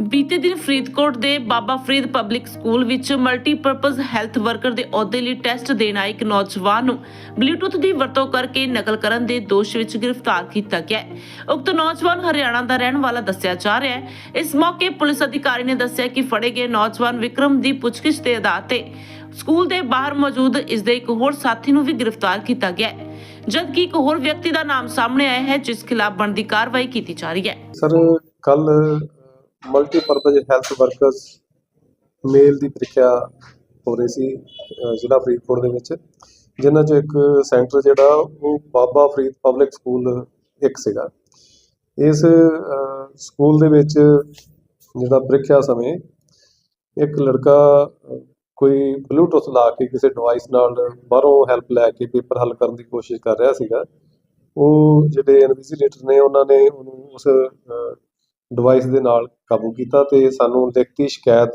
ਬੀਤੇ ਦਿਨ ਫਰੀਦਕੋਟ ਦੇ ਬਾਬਾ ਫਰੀਦ ਪਬਲਿਕ ਸਕੂਲ ਵਿੱਚ ਮਲਟੀਪਰਪਸ ਹੈਲਥ ਵਰਕਰ ਦੇ ਅਹੁਦੇ ਲਈ ਟੈਸਟ ਦੇਣ ਆਏ ਇੱਕ ਨੌਜਵਾਨ ਨੂੰ ਬਲੂਟੁੱਥ ਦੀ ਵਰਤੋਂ ਕਰਕੇ ਨਕਲ ਕਰਨ ਦੇ ਦੋਸ਼ ਵਿੱਚ ਗ੍ਰਿਫਤਾਰ ਕੀਤਾ ਗਿਆ ਹੈ। ਉਕਤ ਨੌਜਵਾਨ ਹਰਿਆਣਾ ਦਾ ਰਹਿਣ ਵਾਲਾ ਦੱਸਿਆ ਜਾ ਰਿਹਾ ਹੈ। ਇਸ ਮੌਕੇ ਪੁਲਿਸ ਅਧਿਕਾਰੀ ਨੇ ਦੱਸਿਆ ਕਿ ਫੜੇ ਗਏ ਨੌਜਵਾਨ ਵਿਕਰਮ ਦੀ ਪੁੱਛਗਿੱਛ ਦੇ ਆਧਾਰ ਤੇ ਸਕੂਲ ਦੇ ਬਾਹਰ ਮੌਜੂਦ ਇਸ ਦੇ ਇੱਕ ਹੋਰ ਸਾਥੀ ਨੂੰ ਵੀ ਗ੍ਰਿਫਤਾਰ ਕੀਤਾ ਗਿਆ ਹੈ। ਜਦਕਿ ਇੱਕ ਹੋਰ ਵਿਅਕਤੀ ਦਾ ਨਾਮ ਸਾਹਮਣੇ ਆਇਆ ਹੈ, ਜਿਸ ਖਿਲਾਫ ਬਣਦੀ ਕਾਰਵਾਈ ਕੀਤੀ ਜਾ ਰਹੀ ਹੈ। ਸਰ ਕੱਲ ਮਲਟੀਪਰਪਸ ਹੈਲਥ ਵਰਕਰਸ ਮੇਲ ਦੀ ਪ੍ਰੀਖਿਆ ਹੋ ਰਹੀ ਸੀ ਜ਼ਿਲ੍ਹਾ ਫਰੀਦਕੋਟ ਦੇ ਵਿੱਚ, ਜਿਨ੍ਹਾਂ 'ਚ ਇੱਕ ਸੈਂਟਰ ਜਿਹੜਾ, ਉਹ ਬਾਬਾ ਫਰੀਦ ਪਬਲਿਕ ਸਕੂਲ ਇੱਕ ਸੀਗਾ। ਇਸ ਸਕੂਲ ਦੇ ਵਿੱਚ ਜਿਹੜਾ ਪ੍ਰੀਖਿਆ ਸਮੇਂ ਇੱਕ ਲੜਕਾ, ਕੋਈ ਬਲੂਟੁੱਥ ਲਾ ਕੇ ਕਿਸੇ ਡਿਵਾਈਸ ਨਾਲ ਬਾਹਰੋਂ ਹੈਲਪ ਲੈ ਕੇ ਪੇਪਰ ਹੱਲ ਕਰਨ ਦੀ ਕੋਸ਼ਿਸ਼ ਕਰ ਰਿਹਾ ਸੀਗਾ। ਉਹ ਜਿਹੜੇ ਇਨਵਿਜੀਲੇਟਰ ਨੇ, ਉਹਨਾਂ ਨੇ ਉਹਨੂੰ ਉਸ ਡਿਵਾਈਸ ਦੇ ਨਾਲ ਕਾਬੂ ਕੀਤਾ ਤੇ ਸਾਨੂੰ ਲਿਖਤੀ ਸ਼ਿਕਾਇਤ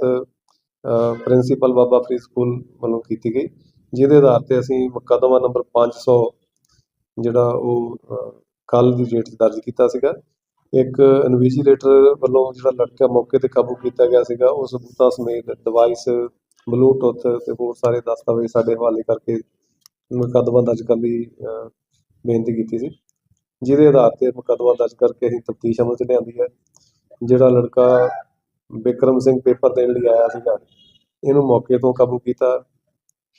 ਪ੍ਰਿੰਸੀਪਲ ਬਾਬਾ ਫਰੀਦ ਸਕੂਲ ਵੱਲੋਂ ਕੀਤੀ ਗਈ, ਜਿਹਦੇ ਆਧਾਰ ਤੇ ਅਸੀਂ ਮੁਕੱਦਮਾ ਨੰਬਰ 500 ਜਿਹੜਾ ਉਹ ਕੱਲ ਦੀ ਡੇਟ 'ਚ ਦਰਜ ਕੀਤਾ ਸੀਗਾ। ਇੱਕ ਇਨਵਿਜੀਲੇਟਰ ਵੱਲੋਂ ਜਿਹੜਾ ਲੜਕਾ ਮੌਕੇ ਤੇ ਕਾਬੂ ਕੀਤਾ ਗਿਆ ਸੀਗਾ, ਉਹ ਸਬੂਤਾਂ ਸਮੇਤ ਡਿਵਾਈਸ ਬਲੂਟੁੱਥ ਤੇ ਹੋਰ ਸਾਰੇ ਦਸਤਾਵੇਜ਼ ਸਾਡੇ ਹਵਾਲੇ ਕਰਕੇ ਮੁਕੱਦਮਾ ਦਰਜ ਕਰਨ ਦੀ ਬੇਨਤੀ ਕੀਤੀ ਸੀ। ਜਿਹਦੇ ਆਧਾਰ ਤੇ ਮੁਕੱਦਮਾ ਦਰਜ ਕਰਕੇ ਅਸੀਂ ਤਫਤੀਸ਼ ਅਮਲ 'ਚ ਲਿਆਂਦੀ ਹੈ। ਜਿਹੜਾ ਲੜਕਾ ਬਿਕਰਮ ਸਿੰਘ ਪੇਪਰ ਦੇਣ ਲਈ ਆਇਆ ਸੀਗਾ, ਇਹਨੂੰ ਮੌਕੇ ਤੋਂ ਕਾਬੂ ਕੀਤਾ।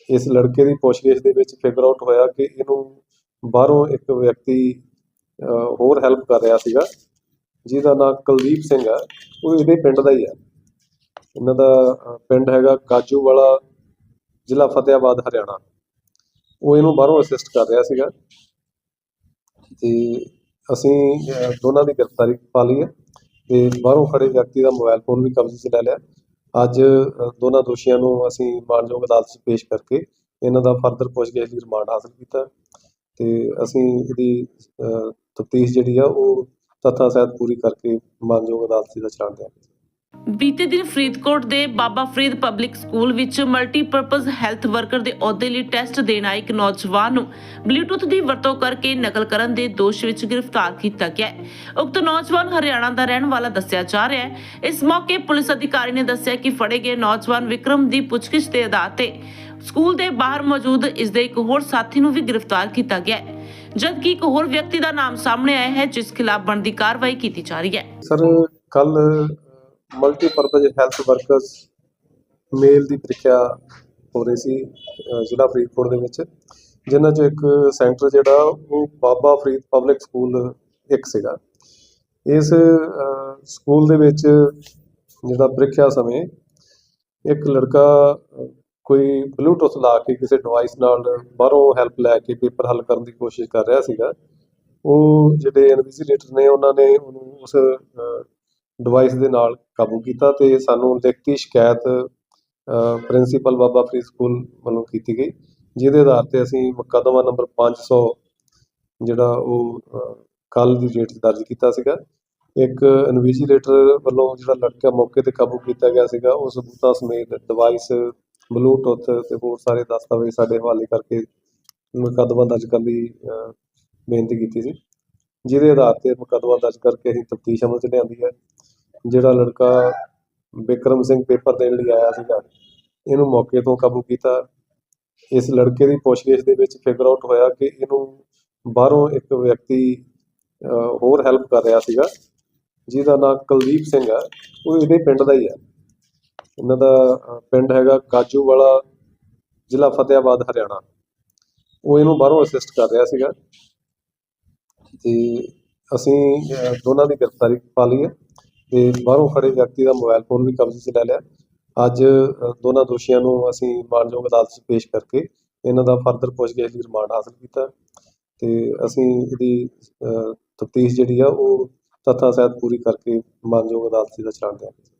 ਇਸ ਲੜਕੇ ਦੀ ਪੁੱਛਗਿੱਛ ਦੇ ਵਿੱਚ ਫਿਗਰ ਆਊਟ ਹੋਇਆ ਕਿ ਇਹਨੂੰ ਬਾਹਰੋਂ ਇੱਕ ਵਿਅਕਤੀ ਹੋਰ ਹੈਲਪ ਕਰ ਰਿਹਾ ਸੀਗਾ, ਜਿਹਦਾ ਨਾਮ ਕੁਲਦੀਪ ਸਿੰਘ ਆ। ਉਹ ਇਹਦੇ ਪਿੰਡ ਦਾ ਹੀ ਆ। ਇਹਨਾਂ ਦਾ ਪਿੰਡ ਹੈਗਾ ਕਾਜੂ ਵਾਲਾ ਜ਼ਿਲ੍ਹਾ ਫਤਿਆਬਾਦ ਹਰਿਆਣਾ। ਉਹ ਇਹਨੂੰ ਬਾਹਰੋਂ ਅਸਿਸਟ ਕਰ ਰਿਹਾ ਸੀਗਾ। ਤੇ ਅਸੀਂ ਅਹ, ਦੋਨਾਂ ਦੀ ਗ੍ਰਿਫਤਾਰੀ ਪਾ ਲਈ ਹੈ ਤੇ ਬਾਹਰੋਂ ਫੜੇ ਵਿਅਕਤੀ ਦਾ ਮੋਬਾਈਲ ਫੋਨ ਵੀ ਕਬਜ਼ੇ 'ਚ ਲੈ ਲਿਆ। ਅੱਜ ਅਹ, ਦੋਨਾਂ ਦੋਸ਼ੀਆਂ ਨੂੰ ਅਸੀਂ ਮਾਨਯੋਗ ਅਦਾਲਤ 'ਚ ਪੇਸ਼ ਕਰਕੇ ਇਹਨਾਂ ਦਾ ਫਰਦਰ ਪੁੱਛਗਿੱਛ ਲਈ ਰਿਮਾਂਡ ਹਾਸਲ ਕੀਤਾ ਤੇ ਅਸੀਂ ਇਹਦੀ ਤਫਤੀਸ਼ ਜਿਹੜੀ ਆ ਉਹ ਤੱਥਾਂ ਸਹਿਤ ਪੂਰੀ ਕਰਕੇ ਮਾਨਯੋਗ ਅਦਾਲਤ 'ਚ ਦਾ ਚਲਾਣ ਦਿਆਂਗੇ ਬੀਤੇ ਦਿਨ ਫਰੀਦਕੋਟ ਦੇ ਬਾਬਾ ਫਰੀਦ ਪਬਲਿਕ ਸਕੂਲ ਵਿੱਚ ਮਲਟੀਪਰਪਸ ਹੈਲਥ ਵਰਕਰ ਦੇ ਅਹੁਦੇ ਲਈ ਟੈਸਟ ਦੇਣ ਆਏ ਇੱਕ ਨੌਜਵਾਨ ਨੂੰ ਬਲੂਟੁੱਥ ਦੀ ਵਰਤੋਂ ਕਰਕੇ ਨਕਲ ਕਰਨ ਦੇ ਦੋਸ਼ ਵਿੱਚ ਗ੍ਰਿਫਤਾਰ ਕੀਤਾ ਗਿਆ ਹੈ। ਉਕਤ ਨੌਜਵਾਨ ਹਰਿਆਣਾ ਦਾ ਰਹਿਣ ਵਾਲਾ ਦੱਸਿਆ ਜਾ ਰਿਹਾ ਹੈ। ਇਸ ਮੌਕੇ ਪੁਲਿਸ ਅਧਿਕਾਰੀ ਨੇ ਦੱਸਿਆ ਕਿ ਫੜੇ ਗਏ ਨੌਜਵਾਨ ਵਿਕਰਮ ਦੀ ਪੁੱਛਗਿੱਛ ਦੇ ਆਧਾਰ ਤੇ ਸਕੂਲ ਦੇ ਬਾਹਰ ਮੌਜੂਦ ਇਸ ਦੇ ਇੱਕ ਹੋਰ ਸਾਥੀ ਨੂੰ ਵੀ ਗ੍ਰਿਫਤਾਰ ਕੀਤਾ ਗਿਆ ਹੈ। ਜਦਕਿ ਇੱਕ ਹੋਰ ਵਿਅਕਤੀ ਦਾ ਨਾਮ ਸਾਹਮਣੇ ਆਇਆ ਹੈ, ਜਿਸ ਖਿਲਾਫ ਬਣਦੀ ਕਾਰਵਾਈ ਕੀਤੀ ਜਾ ਰਹੀ ਹੈ। ਸਰ ਕੱਲ ਮਲਟੀਪਰਪਜ਼ ਹੈਲਥ ਵਰਕਰਸ ਮੇਲ ਦੀ ਪ੍ਰੀਖਿਆ ਹੋ ਰਹੀ ਸੀ ਜ਼ਿਲ੍ਹਾ ਫਰੀਦਕੋਟ ਦੇ ਵਿੱਚ, ਜਿਨ੍ਹਾਂ 'ਚ ਇੱਕ ਸੈਂਟਰ ਜਿਹੜਾ, ਉਹ ਬਾਬਾ ਫਰੀਦ ਪਬਲਿਕ ਸਕੂਲ ਇੱਕ ਸੀਗਾ। ਇਸ ਸਕੂਲ ਦੇ ਵਿੱਚ ਜਿਹੜਾ ਪ੍ਰੀਖਿਆ ਸਮੇਂ ਇੱਕ ਲੜਕਾ, ਕੋਈ ਬਲੂਟੁੱਥ ਲਾ ਕੇ ਕਿਸੇ ਡਿਵਾਈਸ ਨਾਲ ਬਾਹਰੋਂ ਹੈਲਪ ਲੈ ਕੇ ਪੇਪਰ ਹੱਲ ਕਰਨ ਦੀ ਕੋਸ਼ਿਸ਼ ਕਰ ਰਿਹਾ ਸੀਗਾ। ਉਹ ਜਿਹੜੇ ਇਨਵਿਜੀਲੇਟਰ ਨੇ, ਉਹਨਾਂ ਨੇ ਉਹਨੂੰ ਉਸ ਡਿਵਾਈਸ ਦੇ ਨਾਲ ਕਾਬੂ ਕੀਤਾ ਤੇ ਸਾਨੂੰ ਲਿਖਤੀ ਸ਼ਿਕਾਇਤ ਪ੍ਰਿੰਸੀਪਲ ਬਾਬਾ ਫਰੀਦ ਸਕੂਲ ਵੱਲੋਂ ਕੀਤੀ ਗਈ, ਜਿਹਦੇ ਆਧਾਰ ਤੇ ਅਸੀਂ ਮੁਕੱਦਮਾ ਨੰਬਰ 500 ਜਿਹੜਾ ਉਹ ਕੱਲ ਦੀ ਡੇਟ 'ਚ ਦਰਜ ਕੀਤਾ ਸੀਗਾ। ਇੱਕ ਇਨਵਿਜੀਲੇਟਰ ਵੱਲੋਂ ਜਿਹੜਾ ਲੜਕਾ ਮੌਕੇ ਤੇ ਕਾਬੂ ਕੀਤਾ ਗਿਆ ਸੀਗਾ ਉਹ ਸਬੂਤਾਂ ਸਮੇਤ ਡਿਵਾਈਸ ਬਲੂਟੁੱਥ ਤੇ ਹੋਰ ਸਾਰੇ ਦਸਤਾਵੇਜ਼ ਸਾਡੇ ਹਵਾਲੇ ਕਰਕੇ ਮੁਕੱਦਮਾ ਦਰਜ ਕਰਨ ਦੀ ਬੇਨਤੀ ਕੀਤੀ ਸੀ। ਜਿਹਦੇ ਆਧਾਰ ਤੇ ਮੁਕੱਦਮਾ ਦਰਜ ਕਰਕੇ ਅਸੀਂ ਤਫਤੀਸ਼ ਅਮਲ 'ਚ ਲਿਆਂਦੀ ਹੈ। ਜਿਹੜਾ ਲੜਕਾ ਬਿਕਰਮ ਸਿੰਘ ਪੇਪਰ ਦੇਣ ਲਈ ਆਇਆ ਸੀਗਾ, ਇਹਨੂੰ ਮੌਕੇ ਤੋਂ ਕਾਬੂ ਕੀਤਾ। ਇਸ ਲੜਕੇ ਦੀ ਪੁੱਛਗਿੱਛ ਦੇ ਵਿੱਚ ਫਿਗਰ ਆਊਟ ਹੋਇਆ ਕਿ ਇਹਨੂੰ ਬਾਹਰੋਂ ਇੱਕ ਵਿਅਕਤੀ ਹੋਰ ਹੈਲਪ ਕਰ ਰਿਹਾ ਸੀਗਾ, ਜਿਹਦਾ ਨਾਮ ਕੁਲਦੀਪ ਸਿੰਘ ਆ। ਉਹ ਇਹਦੇ ਪਿੰਡ ਦਾ ਹੀ ਹੈ ਇਹਨਾਂ ਦਾ ਪਿੰਡ ਹੈਗਾ ਕਾਜੂ ਵਾਲਾ ਜ਼ਿਲ੍ਹਾ ਫਤਿਆਬਾਦ ਹਰਿਆਣਾ। ਉਹ ਇਹਨੂੰ ਬਾਹਰੋਂ ਅਸਿਸਟ ਕਰ ਰਿਹਾ ਸੀਗਾ। ਤੇ ਅਸੀਂ ਦੋਨਾਂ ਦੀ ਗ੍ਰਿਫਤਾਰੀ ਪਾ ਲਈ ਹੈ। ਤੇ ਬਾਹਰੋਂ ਖੜੇ ਵਿਅਕਤੀ ਦਾ ਮੋਬਾਈਲ ਫੋਨ ਵੀ ਕਬਜ਼ੇ 'ਚ ਲੈ ਲਿਆ। ਅੱਜ ਦੋਨਾਂ ਦੋਸ਼ੀਆਂ ਨੂੰ ਅਸੀਂ ਮਾਨਯੋਗ ਅਦਾਲਤ 'ਚ ਪੇਸ਼ ਕਰਕੇ ਇਹਨਾਂ ਦਾ ਫਰਦਰ ਪੁੱਛਗਿੱਛ ਲਈ ਰਿਮਾਂਡ ਹਾਸਲ ਕੀਤਾ। ਤੇ ਅਸੀਂ ਇਹਦੀ ਤਫਤੀਸ਼ ਜਿਹੜੀ ਆ, ਉਹ ਤੱਥਾਂ ਸਹਿਤ ਪੂਰੀ ਕਰਕੇ ਮਾਨਯੋਗ ਅਦਾਲਤ 'ਚ ਦਾ ਚਲਾਣ ਦਿਆਂਗੇ